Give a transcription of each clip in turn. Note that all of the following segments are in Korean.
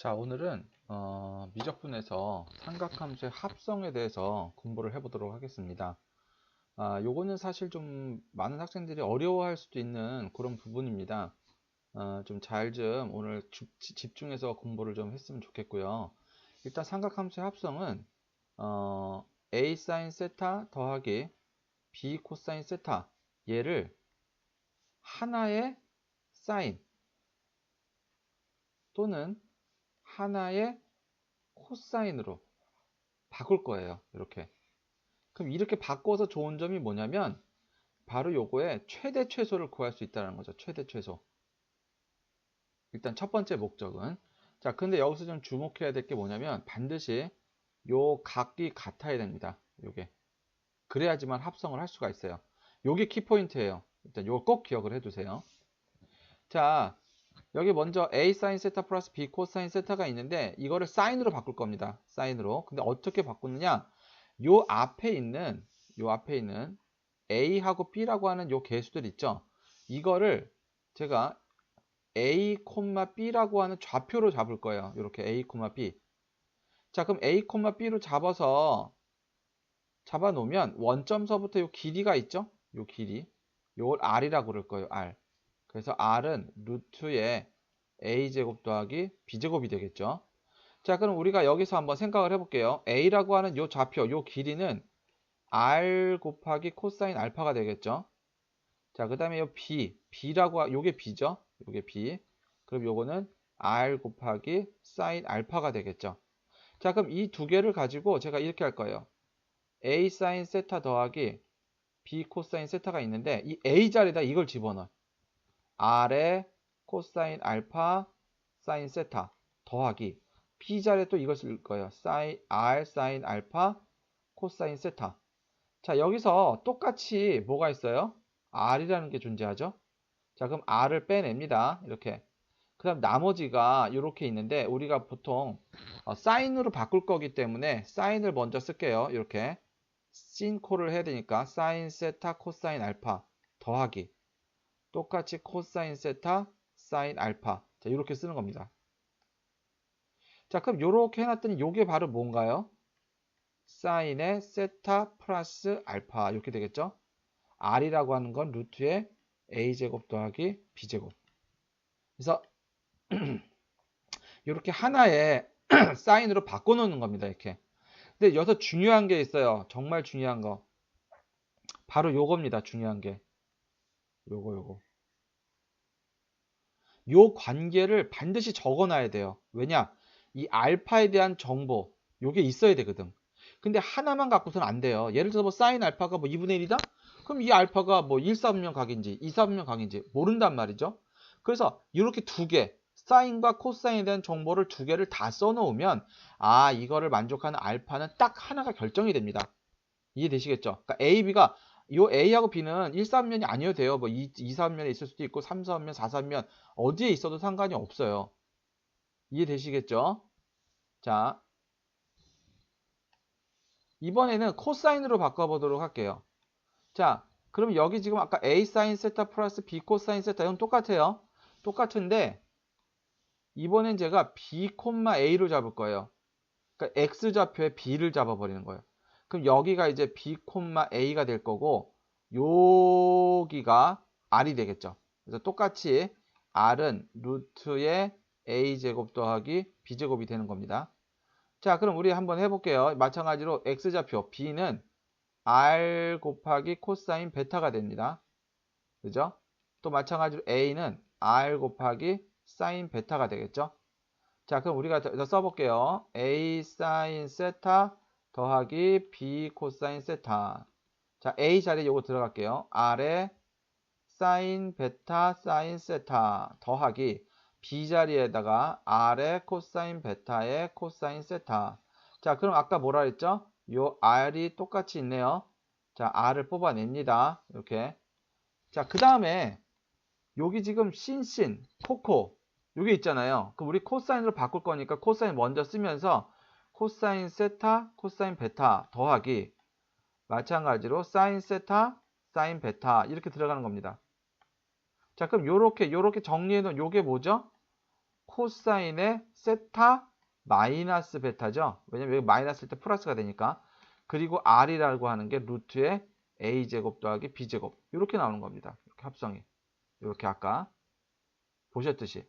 자, 오늘은 어, 미적분에서 삼각함수의 합성에 대해서 공부를 해보도록 하겠습니다. 아, 요거는 사실 좀 많은 학생들이 어려워할 수도 있는 그런 부분입니다. 어, 좀잘좀 오늘 주- 지- 집중해서 공부를 좀 했으면 좋겠고요. 일단 삼각함수의 합성은 어, a sin 세타 더하기 b 코사인 세타 얘를 하나의 사인 또는 하나의 코사인으로 바꿀 거예요. 이렇게. 그럼 이렇게 바꿔서 좋은 점이 뭐냐면 바로 요거의 최대 최소를 구할 수 있다는 거죠. 최대 최소. 일단 첫 번째 목적은 자, 근데 여기서 좀 주목해야 될 게 뭐냐면 반드시 요 각이 같아야 됩니다. 요게. 그래야지만 합성을 할 수가 있어요. 요게 키포인트예요. 일단 요거 꼭 기억을 해 두세요. 자, 여기 먼저 a sin 세타 플러스 b 코사인 세타가 있는데 이거를 사인으로 바꿀 겁니다. 사인으로. 근데 어떻게 바꾸느냐? 요 앞에 있는 요 앞에 있는 a하고 b라고 하는 요 개수들 있죠. 이거를 제가 a, b라고 하는 좌표로 잡을 거예요. 이렇게 a, b. 자, 그럼 a, b로 잡아서 잡아 놓으면 원점서부터 요 길이가 있죠? 요 길이. 요걸 r이라고 그럴 거예요. r. 그래서 r은 루트의 a제곱 더하기 b제곱이 되겠죠. 자, 그럼 우리가 여기서 한번 생각을 해볼게요. a라고 하는 요 좌표, 요 길이는 r 곱하기 코사인 알파가 되겠죠. 자, 그 다음에 요 b, b라고, 하, 요게 b죠. 요게 b. 그럼 요거는 r 곱하기 사인 알파가 되겠죠. 자, 그럼 이 두 개를 가지고 제가 이렇게 할 거예요. a 사인 세타 더하기 b 코사인 세타가 있는데 이 a 자리에다 이걸 집어넣어요. R의 코사인 알파 사인 세타 더하기 b 자리에 또 이걸 쓸 거예요. 사인 r 사인 알파 코사인 세타. 자, 여기서 똑같이 뭐가 있어요? r이라는 게 존재하죠. 자, 그럼 r을 빼냅니다. 이렇게. 그 다음 나머지가 이렇게 있는데 우리가 보통 어, 사인으로 바꿀 거기 때문에 사인을 먼저 쓸게요. 이렇게. 신 코를 해야 되니까 사인 세타 코사인 알파 더하기 똑같이 코사인 세타 사인 알파 자 이렇게 쓰는 겁니다 자 그럼 이렇게 해놨더니 이게 바로 뭔가요 사인의 세타 플러스 알파 이렇게 되겠죠 r이라고 하는 건 루트의 a제곱 더하기 b제곱 그래서 이렇게 하나의 사인으로 바꿔놓는 겁니다 이렇게 근데 여기서 중요한 게 있어요. 정말 중요한 거. 바로 요겁니다. 중요한 게. 요거 요거. 요 관계를 반드시 적어놔야 돼요. 왜냐? 이 알파에 대한 정보 요게 있어야 되거든. 근데 하나만 갖고서는 안 돼요. 예를 들어서 뭐 사인 알파가 뭐 2분의 1이다? 그럼 이 알파가 뭐 1, 4 분면 각인지 2, 4 분면 각인지 모른단 말이죠. 그래서 이렇게 두 개, 사인과 코사인에 대한 정보를 두 개를 다 써놓으면 아 이거를 만족하는 알파는 딱 하나가 결정이 됩니다. 이해되시겠죠? 그러니까 A, B가 요 A하고 B는 1, 3면이 아니어도 돼요. 뭐 2, 2 3면에 있을 수도 있고 3, 4면, 4, 3면 어디에 있어도 상관이 없어요. 이해되시겠죠? 자 이번에는 코사인으로 바꿔보도록 할게요. 자 그럼 여기 지금 아까 A 사인 세타 플러스 B 코사인 세타 이건 똑같아요. 똑같은데 이번엔 제가 B, A로 잡을 거예요. 그러니까 X 좌표에 B를 잡아버리는 거예요. 그럼 여기가 이제 B, A가 될 거고 여기가 R이 되겠죠. 그래서 똑같이 R은 루트의 A제곱 더하기 B제곱이 되는 겁니다. 자, 그럼 우리 한번 해볼게요. 마찬가지로 X좌표 B는 R 곱하기 코사인 베타가 됩니다. 그죠? 또 마찬가지로 A는 R 곱하기 사인 베타가 되겠죠? 자, 그럼 우리가 더 써볼게요. A 사인 세타 더하기 B 코사인 세타. 자, A 자리에 요거 들어갈게요. R에 사인 베타 사인 세타 더하기 B 자리에다가 R의 코사인 베타의 코사인 세타. 자, 그럼 아까 뭐라 했죠? 요 R이 똑같이 있네요. 자, R을 뽑아냅니다. 이렇게. 자, 그 다음에 여기 지금 신신, 코코 요게 있잖아요. 그럼 우리 코사인으로 바꿀 거니까 코사인 먼저 쓰면서 코사인 세타, 코사인 베타 더하기 마찬가지로 사인 세타, 사인 베타 이렇게 들어가는 겁니다. 자, 그럼 요렇게 요렇게 정리해 놓은 요게 뭐죠? 코사인의 세타 마이너스 베타죠. 왜냐면 여기 마이너스일 때 플러스가 되니까. 그리고 r이라고 하는 게 루트의 a제곱 더하기 b제곱 이렇게 나오는 겁니다. 이렇게 합성이. 이렇게 아까 보셨듯이.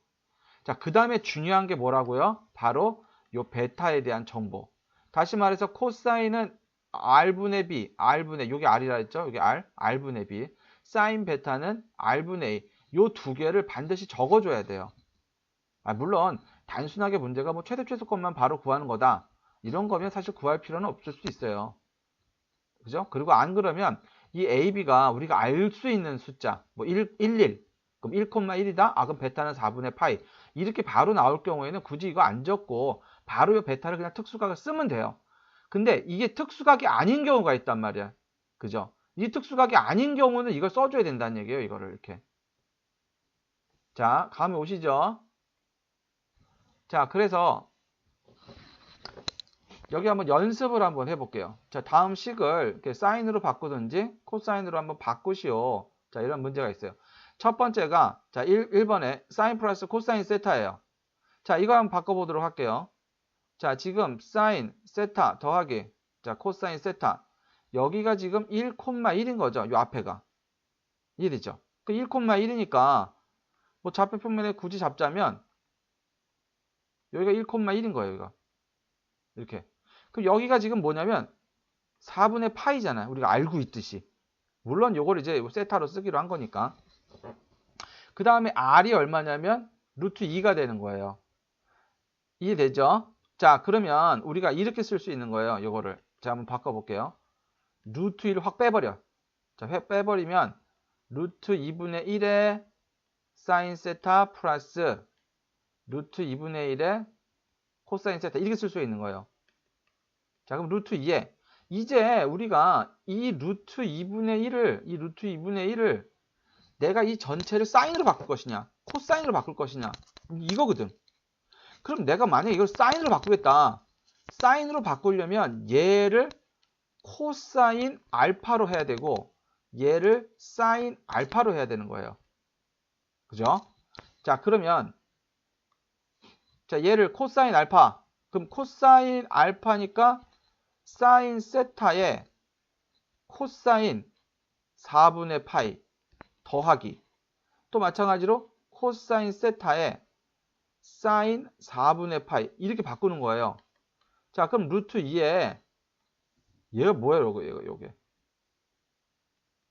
자, 그 다음에 중요한 게 뭐라고요? 바로 요 베타에 대한 정보. 다시 말해서 코사인은 r분의 b, r분의 여기 r이라 했죠? 여기 r, r분의 b. 사인 베타는 r분의 a. 요 두 개를 반드시 적어 줘야 돼요. 아, 물론 단순하게 문제가 뭐 최대 최소값만 바로 구하는 거다. 이런 거면 사실 구할 필요는 없을 수 있어요. 그죠? 그리고 안 그러면 이 AB가 우리가 알 수 있는 숫자, 뭐 1, 1, 1. 그럼 1,1이다? 아, 그럼 베타는 4분의 파이. 이렇게 바로 나올 경우에는 굳이 이거 안 적고 바로 이 베타를 그냥 특수각을 쓰면 돼요. 근데 이게 특수각이 아닌 경우가 있단 말이야. 그죠? 이 특수각이 아닌 경우는 이걸 써줘야 된다는 얘기예요. 이거를 이렇게. 자, 감이 오시죠? 자, 그래서 여기 한번 연습을 한번 해볼게요. 자, 다음 식을 이렇게 사인으로 바꾸든지 코사인으로 한번 바꾸시오. 자, 이런 문제가 있어요. 첫 번째가 자, 1, 1번에 사인 플러스 코사인 세타예요. 자, 이거 한번 바꿔보도록 할게요. 자, 지금 사인 세타 더하기 자, 코사인 세타 여기가 지금 1,1인 거죠. 요 앞에가. 이해되죠? 그 1,1이니까 뭐 좌표 평면에 굳이 잡자면 여기가 1,1인 거예요. 여기가. 이렇게. 그럼 여기가 지금 뭐냐면 4분의 파이잖아요. 우리가 알고 있듯이. 물론 요걸 이제 세타로 쓰기로 한 거니까. 그 다음에 r이 얼마냐면 루트 2가 되는 거예요. 이해되죠? 자 그러면 우리가 이렇게 쓸 수 있는 거예요. 요거를. 자 한번 바꿔볼게요. 루트 1을 확 빼버려. 자 빼버리면 루트 2분의 1에 사인 세타 플러스 루트 2분의 1에 코사인 세타 이렇게 쓸 수 있는 거예요. 자 그럼 루트 2에 이제 우리가 이 루트 2분의 1을 이 루트 2분의 1을 내가 이 전체를 사인으로 바꿀 것이냐 코사인으로 바꿀 것이냐 이거거든. 그럼 내가 만약에 이걸 사인으로 바꾸겠다. 사인으로 바꾸려면 얘를 코사인 알파로 해야 되고 얘를 사인 알파로 해야 되는 거예요. 그죠? 자 그러면 자 얘를 코사인 알파 그럼 코사인 알파니까 사인 세타에 코사인 4분의 파이 더하기 또 마찬가지로 코사인 세타에 사인 4분의 파이 이렇게 바꾸는 거예요. 자 그럼 루트 2에 얘가 뭐예요 요거 요거 요게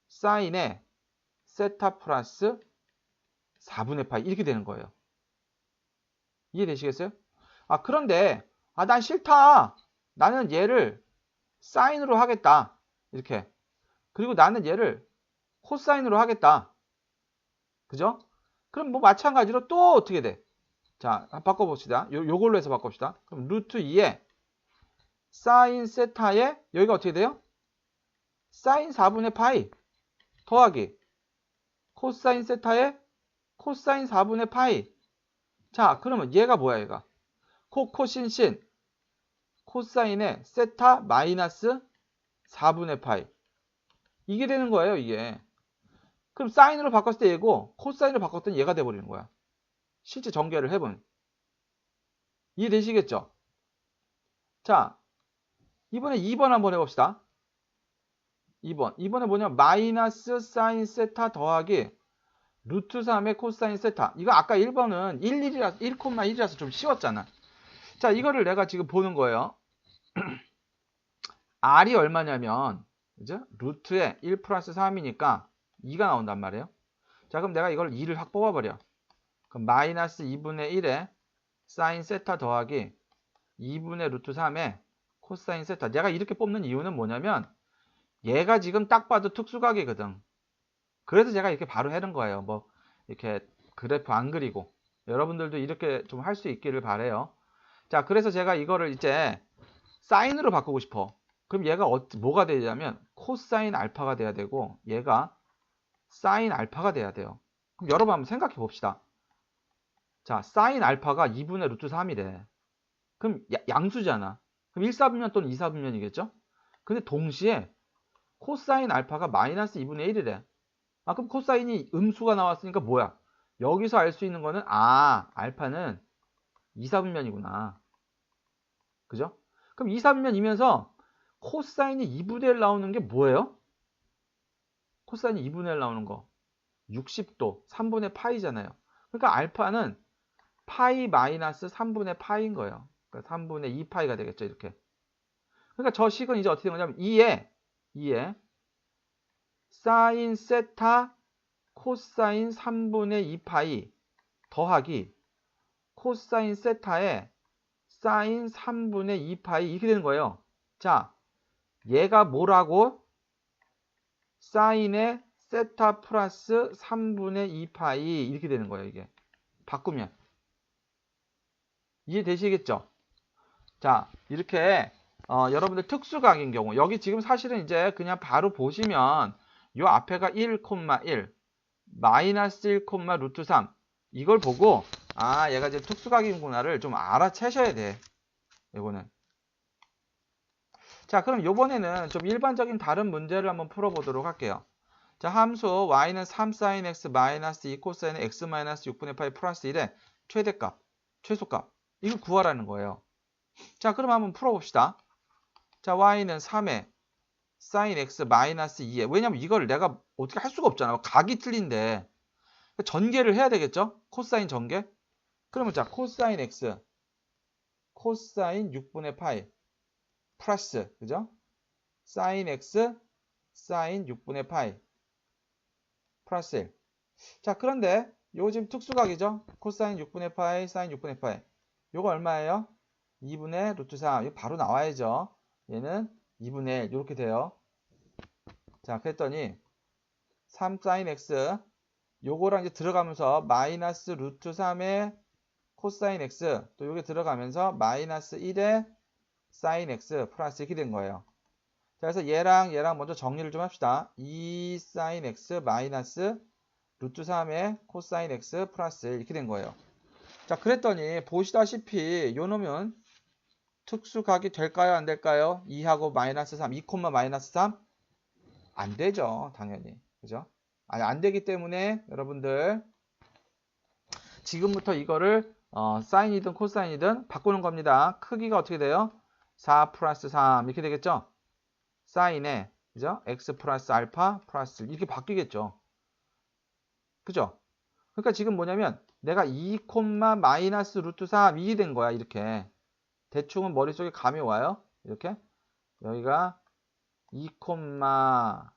사인에 세타 플러스 4분의 파이 이렇게 되는 거예요. 이해되시겠어요? 아 그런데 아 난 싫다. 나는 얘를 사인으로 하겠다. 이렇게. 그리고 나는 얘를 코사인으로 하겠다. 그죠? 그럼 뭐 마찬가지로 또 어떻게 돼? 자, 바꿔봅시다. 요, 요걸로 해서 바꿉시다. 그럼 루트 2에 사인 세타에 여기가 어떻게 돼요? 사인 4분의 파이 더하기 코사인 세타에 코사인 4분의 파이 자 그러면 얘가 뭐야 얘가 코 코신신 코사인의 세타 마이너스 4분의 파이 이게 되는 거예요 이게 그럼 사인으로 바꿨을 때 얘고 코사인으로 바꿨더니 얘가 돼버리는 거야 실제 전개를 해본. 이해되시겠죠? 자 이번에 2번 한번 해봅시다. 2번. 2번에 뭐냐? 마이너스 사인 세타 더하기 루트 3의 코사인 세타. 이거 아까 1번은 1, 1이라서 1,1이라서 좀 쉬웠잖아. 자 이거를 내가 지금 보는 거예요. r이 얼마냐면 그죠? 루트에 1 플러스 3이니까 2가 나온단 말이에요. 자 그럼 내가 이걸 2를 확 뽑아버려 그럼 마이너스 2분의 1에 사인 세타 더하기 2분의 루트 3에 코사인 세타. 내가 이렇게 뽑는 이유는 뭐냐면 얘가 지금 딱 봐도 특수각이거든. 그래서 제가 이렇게 바로 해는 거예요. 뭐 이렇게 그래프 안 그리고. 여러분들도 이렇게 좀 할 수 있기를 바래요. 자 그래서 제가 이거를 이제 사인으로 바꾸고 싶어. 그럼 얘가 어, 뭐가 되냐면 코사인 알파가 돼야 되고 얘가 사인 알파가 돼야 돼요. 그럼 여러분 한번 생각해 봅시다 자 사인 알파가 2분의 루트 3이 래 그럼 야, 양수잖아 그럼 1, 4분면 또는 2, 4분면이겠죠 근데 동시에 코사인 알파가 마이너스 2분의 1이래 아 그럼 코사인이 음수가 나왔으니까 뭐야 여기서 알 수 있는 거는 아 알파는 2, 4분면이구나. 그죠? 그럼 2, 4분면이면서 코사인이 2분의 1 나오는 게 뭐예요? 코사인이 2분의 1 나오는 거. 60도, 3분의 파이잖아요. 그러니까 알파는 파이 마이너스 3분의 파이인 거예요. 그러니까 3분의 2파이가 되겠죠, 이렇게. 그러니까 저 식은 이제 어떻게 된 거냐면 2에 2에 사인 세타 코사인 3분의 2파이 더하기 코사인 세타에 사인 3분의 2파이 이렇게 되는 거예요. 자, 얘가 뭐라고? 사인의 세타 플러스 3분의 2파이 이렇게 되는 거예요. 이게 바꾸면 이해되시겠죠? 자, 이렇게 어, 여러분들 특수각인 경우 여기 지금 사실은 이제 그냥 바로 보시면 요 앞에가 1,1 마이너스 1, 루트 3 이걸 보고 아 얘가 이제 특수각이구나를 좀 알아채셔야 돼 이거는. 자 그럼 요번에는 좀 일반적인 다른 문제를 한번 풀어보도록 할게요. 자 함수 y는 3sin x 마이너스 2 코사인 x 마이너스 6분의 8 플러스 1의 최대값 최소값 이걸 구하라는 거예요. 자 그럼 한번 풀어봅시다. 자 y는 3에 sin x 마이너스 2에. 왜냐면 이걸 내가 어떻게 할 수가 없잖아. 각이 틀린데. 전개를 해야 되겠죠? 코사인 전개? 그러면 자 코사인 x 코사인 6분의 파이 플러스 그죠? 사인 x 사인 6분의 파이 플러스 1. 자 그런데 요거 지금 특수각이죠? 코사인 6분의 파이 사인 6분의 파이 요거 얼마예요 2분의 루트 3 이거 바로 나와야죠 얘는 2분의 1 이렇게 돼요 자 그랬더니 3 사인 x 요거랑 이제 들어가면서 마이너스 루트 3의 코사인 x 또 요게 들어가면서 마이너스 1의 사인 x 플러스 이렇게 된 거예요. 자, 그래서 얘랑 얘랑 먼저 정리를 좀 합시다. 2 사인 x 마이너스 루트 3의 코사인 x 플러스 이렇게 된 거예요. 자, 그랬더니 보시다시피 요 놈은 특수각이 될까요? 안 될까요? 2하고 마이너스 3, 2 콤마 마이너스 3? 안 되죠. 당연히. 그죠? 아니, 안 되기 때문에 여러분들 지금부터 이거를 어, 사인이든 코사인이든 바꾸는 겁니다. 크기가 어떻게 돼요? 4 플러스 3 이렇게 되겠죠? 사인에 그죠? x 플러스 알파 플러스 이렇게 바뀌겠죠. 그죠? 그러니까 지금 뭐냐면 내가 2 콤마 마이너스 루트 3 이게 된 거야 이렇게 대충은 머릿속에 감이 와요 이렇게 여기가 2 콤마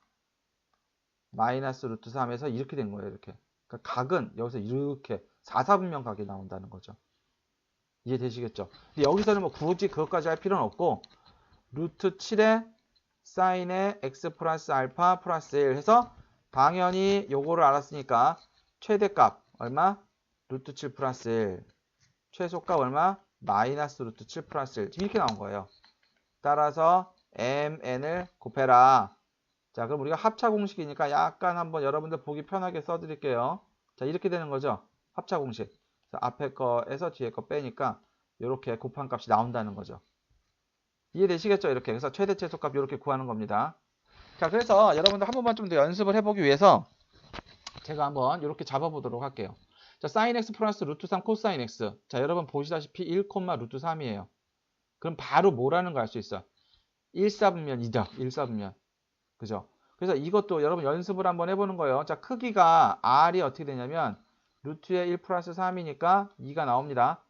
마이너스 루트 3에서 이렇게 된 거예요. 이렇게. 그러니까 각은 여기서 이렇게 4, 4분면 각이 나온다는 거죠. 이해되시겠죠? 여기서는 뭐 굳이 그것까지 할 필요는 없고 루트 7에 사인의 x 플러스 알파 플러스 1 해서 당연히 요거를 알았으니까 최대값 얼마? 루트 7 플러스 1 최소값 얼마? 마이너스 루트 7 플러스 1 이렇게 나온 거예요. 따라서 mn을 곱해라. 자, 그럼 우리가 합차 공식이니까 약간 한번 여러분들 보기 편하게 써드릴게요. 자, 이렇게 되는 거죠. 합차 공식. 앞에 거에서 뒤에 거 빼니까 이렇게 곱한 값이 나온다는 거죠. 이해되시겠죠? 이렇게. 그래서 최대 최소값 이렇게 구하는 겁니다. 자, 그래서 여러분들 한 번만 좀 더 연습을 해보기 위해서 제가 한번 이렇게 잡아보도록 할게요. 자, sin x 플러스 루트 3 코사인 x. 자, 여러분 보시다시피 1, 루트 3이에요. 그럼 바로 뭐라는 거알수 있어? 1, 4분면 2다. 1, 4분면. 그죠? 그래서 이것도 여러분 연습을 한번 해보는 거예요. 자, 크기가 R이 어떻게 되냐면 루트의 1 플러스 3이니까 2가 나옵니다.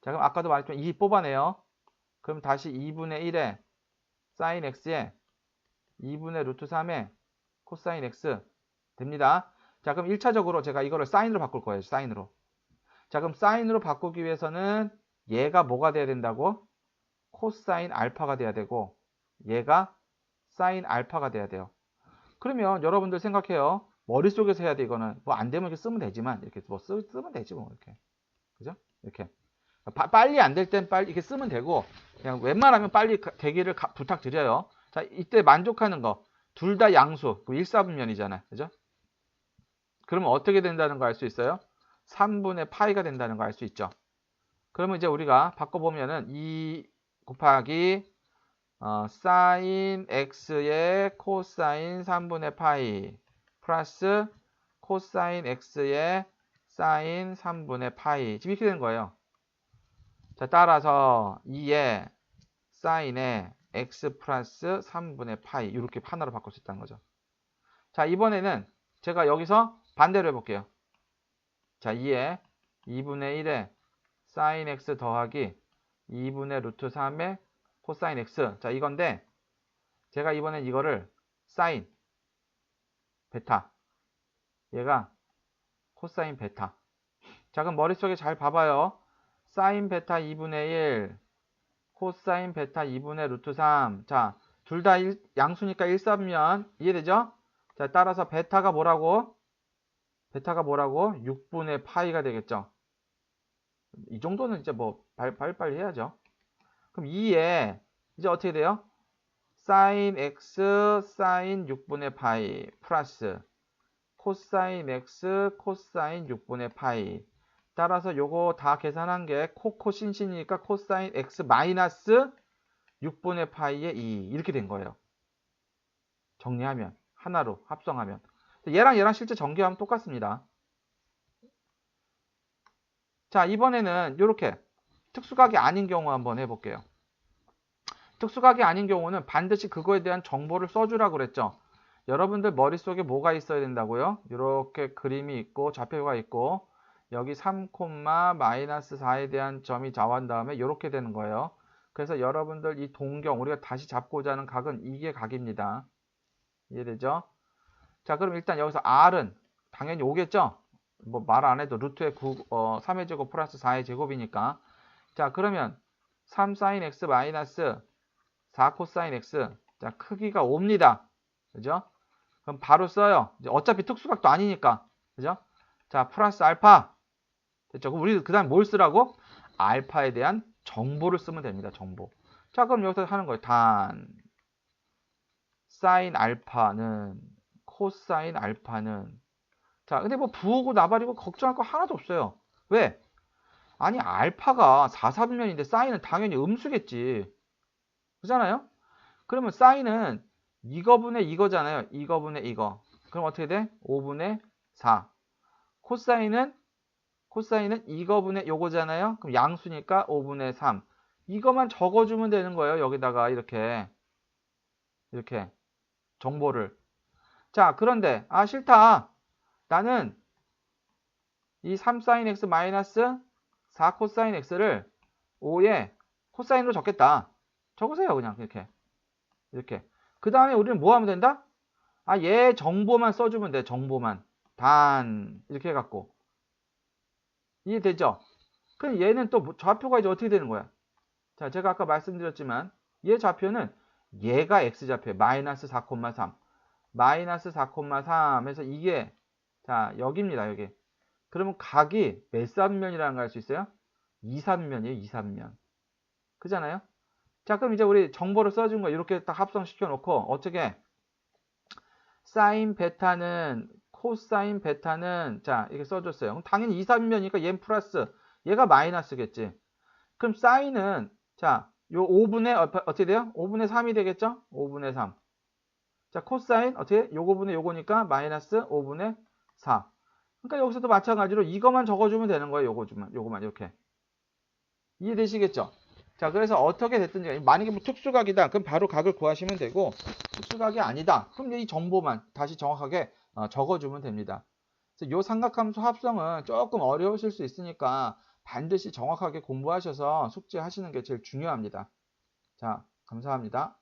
자, 그럼 아까도 말했지만 2 뽑아내요. 그럼 다시 2분의 1에 사인 x에 2분의 루트 3에 코사인 x 됩니다. 자, 그럼 1차적으로 제가 이거를 사인으로 바꿀 거예요. 사인으로. 자, 그럼 사인으로 바꾸기 위해서는 얘가 뭐가 돼야 된다고? 코사인 알파가 돼야 되고 얘가 사인 알파가 돼야 돼요. 그러면 여러분들 생각해요. 머릿속에서 해야 돼 이거는 뭐 안 되면 이렇게 쓰면 되지만 이렇게 뭐 쓰, 면 되지 뭐 이렇게 그죠? 이렇게 바, 빨리 안 될 땐 빨리 이렇게 쓰면 되고 그냥 웬만하면 빨리 되기를 가, 부탁드려요. 자 이때 만족하는 거 둘 다 양수 1사분면이잖아요. 그죠? 그러면 어떻게 된다는 거 알 수 있어요? 3분의 파이가 된다는 거 알 수 있죠. 그러면 이제 우리가 바꿔보면은 2 곱하기 어, 사인 x의 코사인 3분의 파이 플러스 코사인 x의 사인 3분의 파이 지금 이렇게 되는 거예요. 자, 따라서 2의 사인에 x 플러스 3분의 파이 이렇게 하나로 바꿀 수 있다는 거죠. 자, 이번에는 제가 여기서 반대로 해볼게요. 자, 2에 2분의 1에 사인 x 더하기 2분의 루트 3의 코사인 x. 자, 이건데 제가 이번엔 이거를 사인 베타 얘가 코사인 베타 자 그럼 머릿속에 잘 봐봐요 사인 베타 2분의 1 코사인 베타 2분의 루트 3자 둘 다 양수니까 1, 3면 이해되죠? 자 따라서 베타가 뭐라고? 베타가 뭐라고? 6분의 파이가 되겠죠 이 정도는 이제 뭐 빨리빨리 해야죠 그럼 2에 이제 어떻게 돼요? 사인 x 사인 6분의 파이 플러스 코사인 x 코사인 6분의 파이 따라서 요거 다 계산한 게 코코신신이니까 코사인 x 마이너스 6분의 파이의 2 이렇게 된 거예요. 정리하면 하나로 합성하면 얘랑 얘랑 실제 전개하면 똑같습니다. 자 이번에는 이렇게 특수각이 아닌 경우 한번 해볼게요. 특수각이 아닌 경우는 반드시 그거에 대한 정보를 써주라 그랬죠. 여러분들 머릿속에 뭐가 있어야 된다고요? 이렇게 그림이 있고 좌표가 있고 여기 3, 마이너스 4에 대한 점이 좌완 다음에 이렇게 되는 거예요. 그래서 여러분들 이 동경 우리가 다시 잡고자 하는 각은 이게 각입니다. 이해되죠? 자 그럼 일단 여기서 R은 당연히 오겠죠? 뭐 말 안 해도 루트의 9, 어, 3의 제곱 플러스 4의 제곱이니까 자 그러면 3 사인 x 마이너스 4 코사인 x 자 크기가 5입니다. 그죠? 그럼 바로 써요. 어차피 특수각도 아니니까. 그죠? 자, 플러스 알파. 됐죠? 그럼 우리 그 다음 뭘 쓰라고? 알파에 대한 정보를 쓰면 됩니다. 정보. 자, 그럼 여기서 하는 거예요. 단 사인 알파는 코사인 알파는 자, 근데 뭐 부호고 나발이고 걱정할 거 하나도 없어요. 왜? 아니, 알파가 4, 4분면인데 사인은 당연히 음수겠지. 그잖아요? 그러면 사인은 이거분의 이거잖아요. 이거분의 이거. 그럼 어떻게 돼? 5분의 4. 코사인은 코사인은 이거분의 요거잖아요. 그럼 양수니까 5분의 3. 이거만 적어주면 되는 거예요. 여기다가 이렇게 이렇게 정보를. 자 그런데 아 싫다. 나는 이 3사인 x 마이너스 4 코사인 x를 5에 코사인으로 적겠다. 적으세요 그냥 이렇게 이렇게 그 다음에 우리는 뭐 하면 된다? 아, 얘 정보만 써주면 돼. 정보만. 단 이렇게 해갖고 이해되죠? 그럼 얘는 또뭐 좌표가 이제 어떻게 되는 거야? 자, 제가 아까 말씀드렸지만 얘 좌표는 얘가 x좌표 마이너스 4,3 마이너스 4,3 해서 이게 자 여기입니다 여기. 그러면 각이 몇 삼면이라는 걸 알 수 있어요? 2, 3면이에요 2, 3면. 그잖아요? 자 그럼 이제 우리 정보를 써준 거 이렇게 딱 합성시켜 놓고 어떻게? 사인 베타는 코사인 베타는 자 이렇게 써줬어요. 그럼 당연히 2, 3면이니까 얘는 플러스. 얘가 마이너스겠지. 그럼 사인은 자 요 5분의 어, 어떻게 돼요? 5분의 3이 되겠죠? 5분의 3 자, 코사인 어떻게? 요거 분의 요거니까 마이너스 5분의 4. 그러니까 여기서도 마찬가지로 이것만 적어주면 되는 거예요. 요거만, 요거만 이렇게. 이해되시겠죠? 자, 그래서 어떻게 됐든지 만약에 뭐 특수각이다. 그럼 바로 각을 구하시면 되고 특수각이 아니다. 그럼 이 정보만 다시 정확하게 어, 적어주면 됩니다. 요 삼각함수 합성은 조금 어려우실 수 있으니까 반드시 정확하게 공부하셔서 숙제하시는 게 제일 중요합니다. 자, 감사합니다.